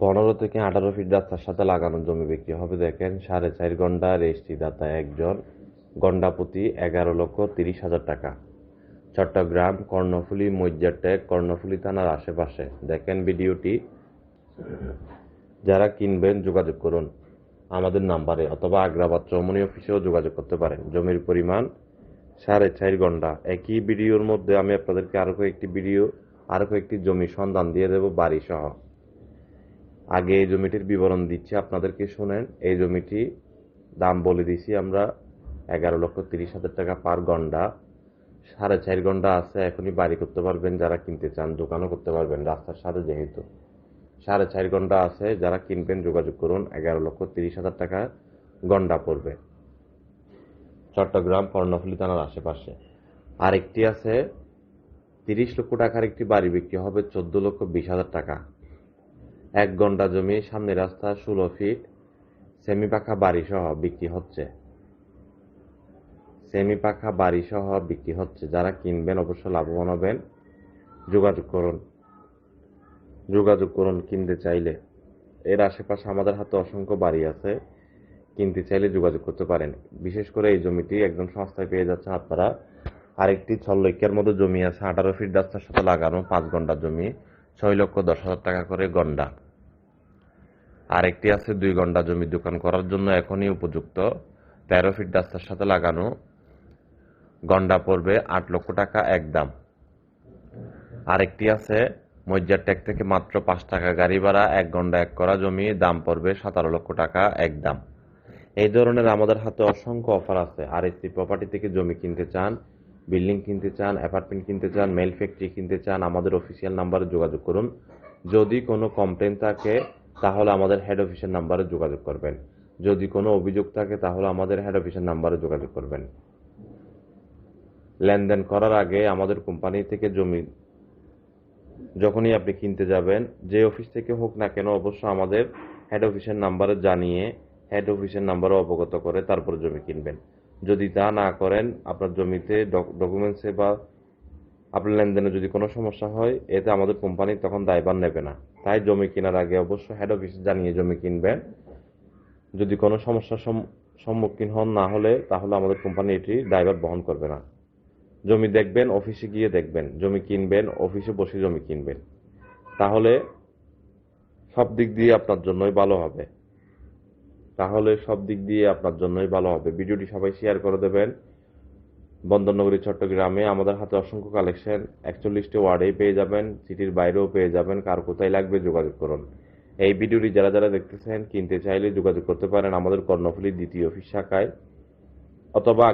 পনেরো থেকে আঠারো ফিট রাস্তার সাথে লাগানো জমি বিক্রি হবে, দেখেন, সাড়ে চার ঘণ্টা রেজিস্ট্রি দাতা একজন, গন্ডা প্রতি এগারো লক্ষ তিরিশ হাজার টাকা। চট্টগ্রাম, কর্ণফুলী, মজ্জারটেক, কর্ণফুলী থানার আশেপাশে। দেখেন ভিডিওটি। যারা কিনবেন যোগাযোগ করুন। আমাদের নাম্বারে অথবা আগ্রাবাদ চৌমনি অফিসেও যোগাযোগ করতে পারেন। জমির পরিমাণ সাড়ে চার ঘণ্টা। একই ভিডিওর মধ্যে আমি আপনাদেরকে আরও কয়েকটি ভিডিও আরও কয়েকটি জমি সন্ধান দিয়ে দেব বাড়ি সহ আগে এই জমিটির বিবরণ দিচ্ছি, আপনাদেরকে শোনেন। এই জমিটি দাম বলে দিছি আমরা এগারো লক্ষ তিরিশ হাজার টাকা পার গন্ডা। সাড়ে চার ঘণ্টা আছে, এখনই বাড়ি করতে পারবেন, যারা কিনতে চান দোকানও করতে পারবেন, রাস্তার সাথে যেহেতু। সাড়ে চার ঘণ্টা আছে, যারা কিনবেন যোগাযোগ করুন, এগারো লক্ষ তিরিশ হাজার টাকা গন্ডা পড়বে। চট্টগ্রাম কর্ণফুলী থানার আশেপাশে। আরেকটি আছে, তিরিশ লক্ষ টাকার একটি বাড়ি বিক্রি হবে চোদ্দ লক্ষ বিশ হাজার টাকা। এক ঘণ্টা জমি সামনে রাস্তা ষোলো ফিট সেমি পাখা বাড়ি সহ বিক্রি হচ্ছে। সেমি পাখা বাড়ি সহ বিক্রি হচ্ছে। যারা কিনবেন অবশ্য লাভবান হবেন। যোগাযোগ করুন। যোগাযোগ করুন কিনতে চাইলে। এর আশেপাশে আমাদের হাতে অসংখ্য বাড়ি আছে। কিনতে চাইলে যোগাযোগ করতে পারেন। বিশেষ করে এই জমিটি একদম সস্তায় পেয়ে যাচ্ছেন আপনারা। আরেকটি ছল্লৈকের মতো জমি আছে। আঠারো ফিট রাস্তার সাথে লাগানো পাঁচ ঘণ্টার জমি, ছয় লক্ষ দশ হাজার টাকা করে গন্ডা। আরেকটি আছে, দুই ঘণ্টা জমি দোকান করার জন্য এখনই উপযুক্ত। তেরো ফিট রাস্তার সাথে লাগানো। গন্ডা পড়বে আট লক্ষ টাকা একদম আরেকটি আছে, মজ্জার ট্যাগ থেকে মাত্র পাঁচ টাকা গাড়ি ভাড়া, এক ঘণ্টা এক করা জমি, দাম পড়বে সতেরো লক্ষ টাকা এক দাম। এই ধরনের আমাদের হাতে অসংখ্য অফার আছে। আর এসি প্রপার্টি থেকে জমি কিনতে চান, বিল্ডিং কিনতে চান অ্যাপার্টমেন্ট কিনতে চান মেল ফ্যাক্টরি কিনতে চান, আমাদের অফিসিয়াল নাম্বারে যোগাযোগ করুন। যদি কোনো কমপ্লেন থাকে তাহলে আমাদের হেড অফিসের নাম্বারে যোগাযোগ করবেন। যদি কোনো অভিযোগ থাকে, তাহলে আমাদের হেড অফিসের নাম্বারে যোগাযোগ করবেন। লেনদেন করার আগে আমাদের কোম্পানি থেকে জমি যখনই আপনি কিনতে যাবেন, যে অফিস থেকে হোক না কেন অবশ্য আমাদের হেড অফিসের নাম্বারে জানিয়ে হেড অফিসের নাম্বারে অবগত করে তারপর জমি কিনবেন। যদি তা না করেন, আপনার জমিতে ডকুমেন্টসে বা আপনার লেনদেনে যদি কোনো সমস্যা হয়, এতে আমাদের কোম্পানি তখন দায়ভার নেবে না। তাই জমি কেনার আগে অবশ্য হেড অফিসে জানিয়ে জমি কিনবেন। যদি কোনো সমস্যার সম- সম্মুখীন হন না হলে, তাহলে আমাদের কোম্পানি এটি ড্রাইভার বহন করবে না। জমি দেখবেন অফিসে গিয়ে দেখবেন। জমি কিনবেন অফিসে বসে জমি কিনবেন। তাহলে সব দিক দিয়ে আপনার জন্যই ভালো হবে। তাহলে সব দিক দিয়ে আপনার জন্যই ভালো হবে। ভিডিওটি সবাই শেয়ার করে দেবেন। বন্দরনগরী, চট্টগ্রামে আমাদের হাতে অসংখ্য কালেকশন। একচল্লিশটি ওয়ার্ডেই পেয়ে যাবেন, সিটির বাইরেও পেয়ে যাবেন। কার কোথায় লাগবে যোগাযোগ করুন। এই ভিডিওটি যারা যারা দেখতেছেন, কিনতে চাইলে যোগাযোগ করতে পারেন আমাদের কর্ণফুলির দ্বিতীয় অফিস শাখায় অথবা